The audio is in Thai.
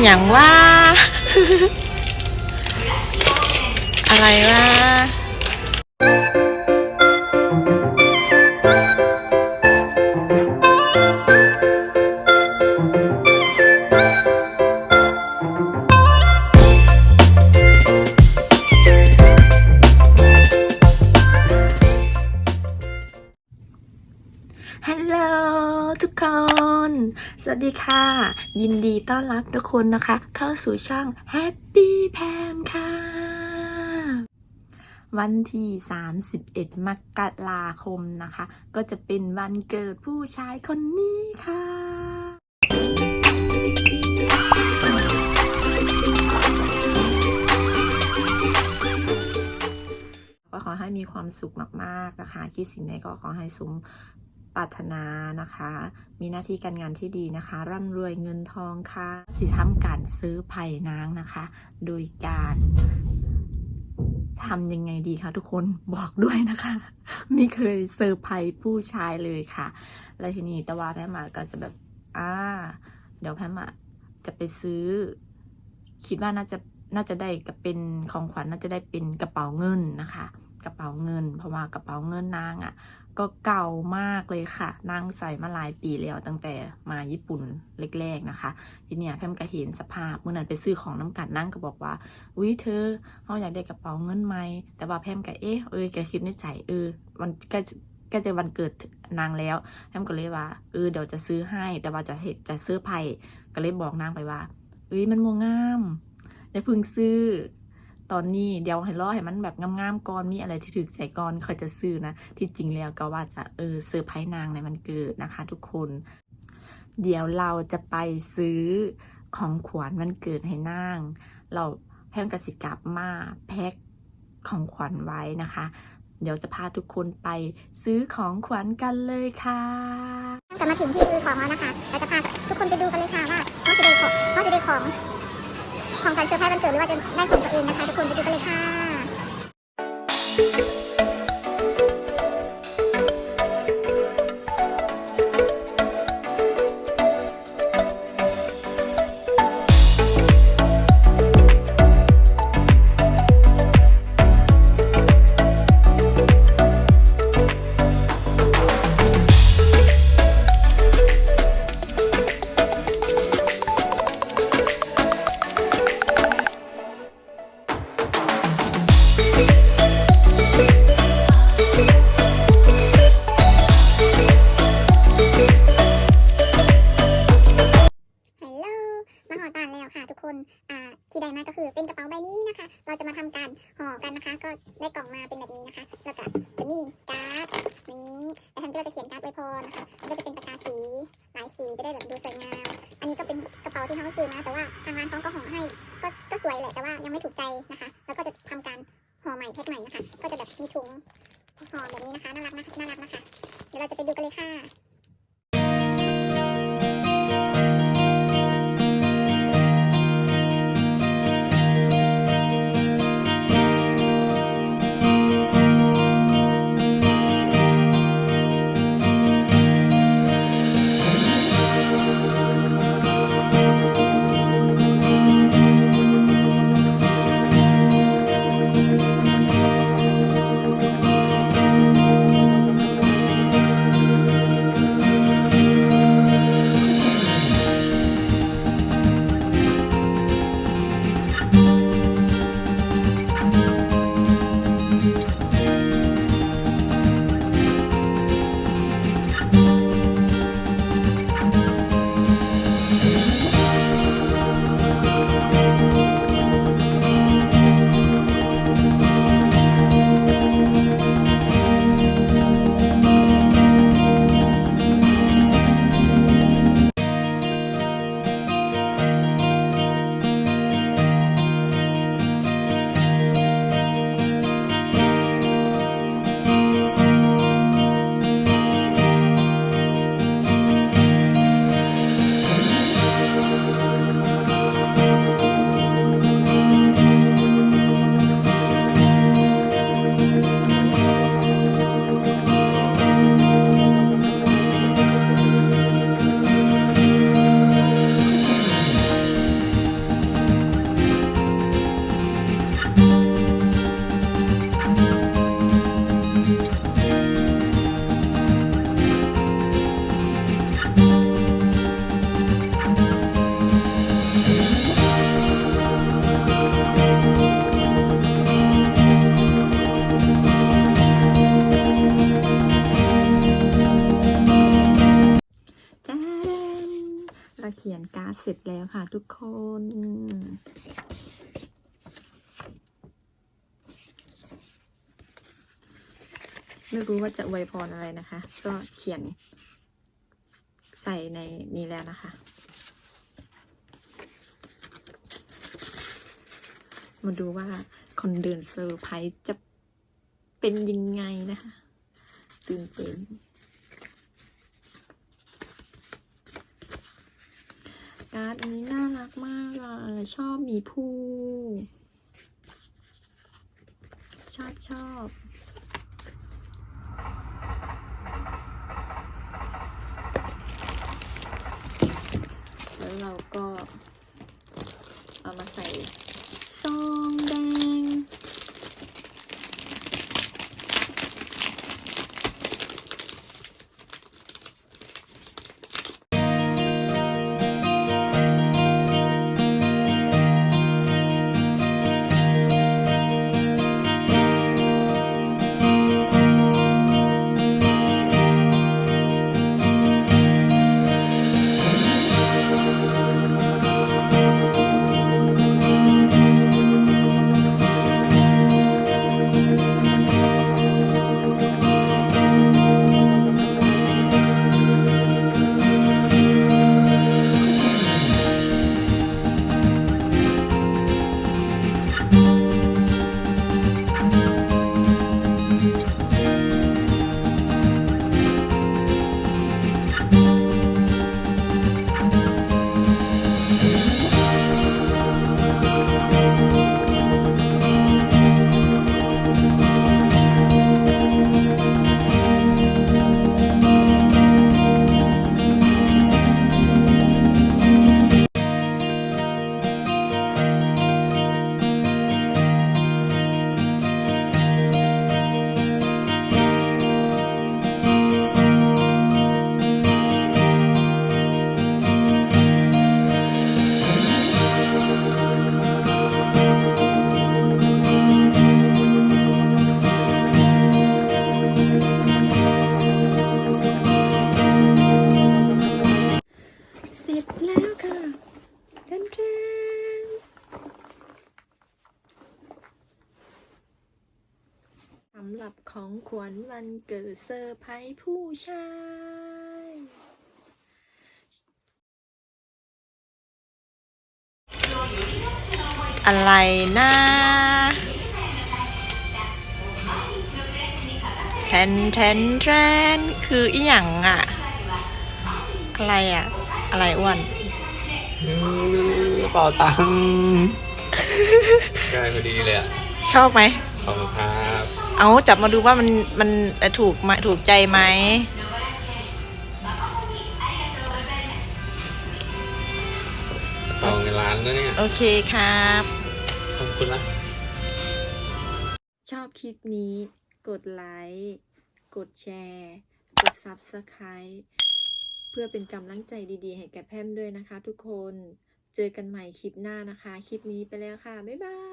อย่างว่า อะไรว่า วัสดีค่ะ ยินดีต้อนรับทุกคนนะคะ เข้าสู่ช่อง Happy Pam ค่ะ วันที่ 31 มกราคมนะคะ ก็จะเป็นวันเกิดผู้ชายคนนี้ค่ะก็ขอให้มีความสุขมาก ๆ นะคะ คิดสิ่งใดก็ขอให้สม ปรารถนานะคะ มีหน้าที่การงานที่ดีนะคะ ร่ำรวยเงินทองค่ะ สิทำการซื้อไผ่นางนะคะ โดยการทำยังไงดีคะทุกคนบอกด้วยนะคะไม่เคยเซอร์ไพรส์ผู้ชายเลยค่ะ แล้วทีนี้ตะวาแพมมาก็จะแบบอ่าเดี๋ยวแพมอะจะไปซื้อ คิดว่าน่าจะน่าจะได้กับเป็นของขวัญน่าจะได้เป็นกระเป๋าเงินนะคะ กระเป๋าเงิน เพราะว่ากระเป๋าเงินนางอะ่ะ ก็เก่ามากเลยค่ะนางใส่มาหลายปีแล้วตั้งแต่มาญี่ปุ่นแรกๆนะคะ ทีเนี้ยแพมก็เห็นสภาพเมื่อนั้นไปซื้อของน้ำกัดนั่งก็บอกว่าอุ้ยเธอเราอยากได้กระเป๋าเงินไหมแต่ว่าแพมก็เอ๊ะเออแกคิดในใจเออวันก็ก็จะวันเกิดนางแล้วแพมก็เลยว่าเออเดี๋ยวจะซื้อให้แต่ว่าจะเหตุจะซื้อไพ่ก็เลยบอกนางไปว่าเอ้ยมันโมงามอย่าพึ่งซื้อ ตอนนี้เดี๋ยวให้รอให้มันแบบงามๆก่อนมีอะไรที่ถึกใจก่อนค่อยจะซื้อนะ ที่จริงแล้วก็ว่าจะเออเซอร์ไพรส์นางในวันเกิดนะคะ ทุกคน เดี๋ยวเราจะไปซื้อของขวัญวันเกิดให้นาง เราแพมกสิกลับมาแพ็คของขวัญไว้นะคะ เดี๋ยวจะพาทุกคนไปซื้อของขวัญกันเลยค่ะกลับมาถึงที่ซื้อของแล้วนะคะเราจะพาทุกคนไปดูกันเลยค่ะว่าเขาจะได้ของเขาจะได้ของ ของขวัญเซอร์ไพรส์วันเกิดหรือว่าจะได้ของตัวเองนะคะ ทุกคนไปดูกันเลยค่ะ แล้วทางก็จะเขียนการ์ดไว้พรนะคะมันก็จะเป็นปากกาสีหลายสีจะได้แบบดูสวยงาม อันนี้ก็เป็นกระเป๋าที่เขาซื้อมาแต่ว่าทางร้านเขาก็ห่อให้ก็ก็สวยแหละ แต่ว่ายังไม่ถูกใจนะคะ แล้วก็จะทำการห่อใหม่แพ็คใหม่นะคะ ก็จะแบบมีถุงห่อแบบนี้นะคะ น่ารักนะคะ น่ารักนะคะ เดี๋ยวเราจะไปดูกันเลยค่ะ ก็เขียนการ์ดเสร็จแล้วค่ะทุกคน ไม่รู้ว่าจะอวยพรอะไรนะคะ ก็เขียนใส่ในนี้แล้วนะคะ มาดูว่าคนเดินเซอร์ไพรส์จะเป็นยังไงนะคะตื่นเต้น การ์ดอันนี้น่ารักมากเลยชอบหมีภูชอบชอบแล้วเราก็เอามาใส่ำหรับของขวัญวันเกิดเซอร์ไพรส์ผู้ชายอะไรนะแทนแทนแทนคืออีหยังอะอะไรอะอะไรอ้วนเป่าตังค์ได้พอดีเลยอะชอบไหมขอบคุณครับ เอาจับมาดูว่ามันมันเอ่อถูกไหมถูกใจไหมเป่าเงินล้านแล้วเนี่ย โอเคครับขอบคุณนะชอบคลิปนี้ กดไลค์กดแชร์ กด Subscribe เพื่อเป็นกำลังใจดีๆ ให้แก่แพมด้วยนะคะทุกคน เจอกันใหม่คลิปหน้านะคะ คลิปนี้ไปแล้วค่ะ บ๊ายบาย